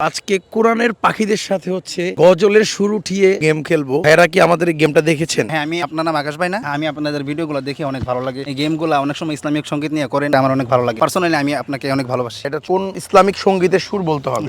আজকে কোরআনের পাখিদের সাথে হচ্ছে গজলের সুর উঠিয়ে গেম খেলব। এরা কি আমাদের এই গেমটা দেখেছেন? হ্যাঁ আমি আপনার নাম আকাশ ভাই না। আমি আপনাদের ভিডিওগুলো দেখে অনেক ভালো লাগে। এই গেমগুলো অনেক সময় ইসলামিক সংগীত নিয়ে করেন আমার অনেক ভালো লাগে। পার্সোনালি আমি আপনাকে অনেক ভালোবাসি। এটা কোন ইসলামিক সঙ্গীতের সুর বলতে হবে?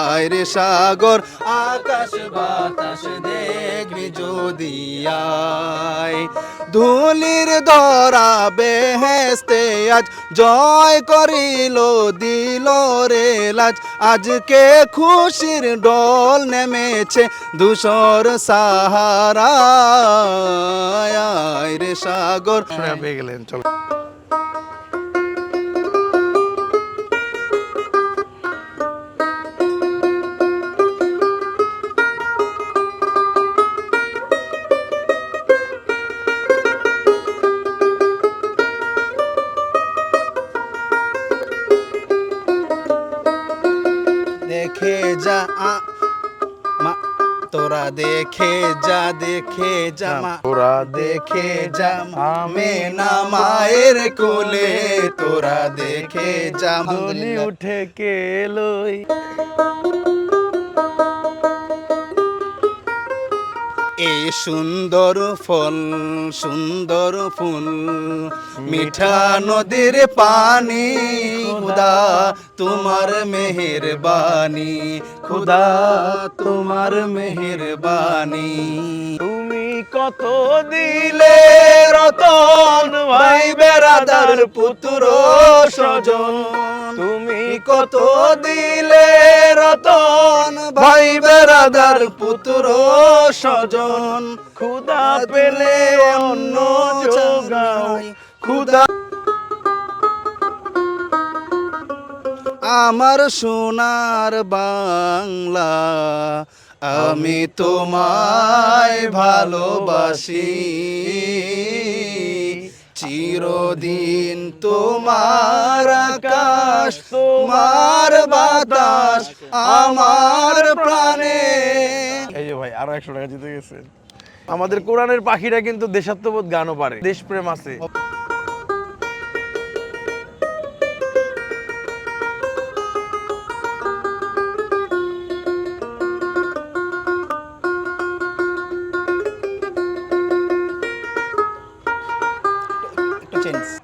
রে সাগর, আকাশ বাতাস দেখবি যদি ধুলির ধরা বেহেস্তে আজ জয় করিল, দিল রে লাজ। আজকে খুশির ডল নেমেছে দুশোর সাহারা রে সাগর। পেয়ে গেলেন, চলো। দেখে যা মা। তোরা দেখে যা দেখে যা মা। তোরা দেখে যা মে না মায়ের কোলে। তোরা দেখে যা ধনি উঠে কে এলোই এই সুন্দর ফল সুন্দর ফুল মিঠা নদীর পানি। খুদা, তোমার মেহেরবানি। খুদা, তোমার মেহেরবানি। তুমি কত দিলে রতন, ভাই বেড়াদার পুত্র স্বজন। তুমি কত দিলে রতন, ভাই বেড়াদার পুত্র স্বজন। ক্ষুদা পেলে অন্য যোগাও খুদা আমার সোনার বাংলা, আমি তোমায় ভালোবাসি। চিরদিন তোমার আকাশ, তোমার বাতাস আমার প্রাণে। এই যে ভাই, আরও একশো টাকা জিতে গেছে। আমাদের কোরআনের পাখিরা কিন্তু দেশাত্মবোধ গানও পারে, দেশপ্রেম আছে।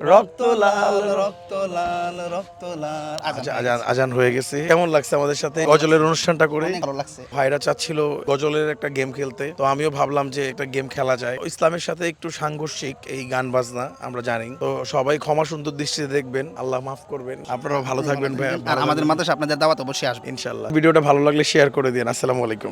রক্ত লাল রক্ত লাল রক্ত লাল। আজান আজান হয়ে গেছে। কেমন লাগছে আমাদের সাথে? গজলের অনুষ্ঠানটা করে ভালো লাগছে। ভাইরা চাচ্ছিল গজলের একটা গেম খেলতে। তো আমিও ভাবলাম যে একটা গেম খেলা যায়। ইসলামের সাথে একটু সাংঘর্ষিক এই গান বাজনা আমরা জানি। তো সবাই ক্ষমা সুন্দর দৃষ্টিতে দেখবেন। আল্লাহ মাফ করবেন। আপনারাও ভালো থাকবেন ভাই। আর আমাদের মাদ্রাসা আপনাদের দাওয়াত অবশ্যই আসবে। ইনশাল্লাহ ভিডিওটা ভালো লাগলে শেয়ার করে দিন। আসসালামু আলাইকুম।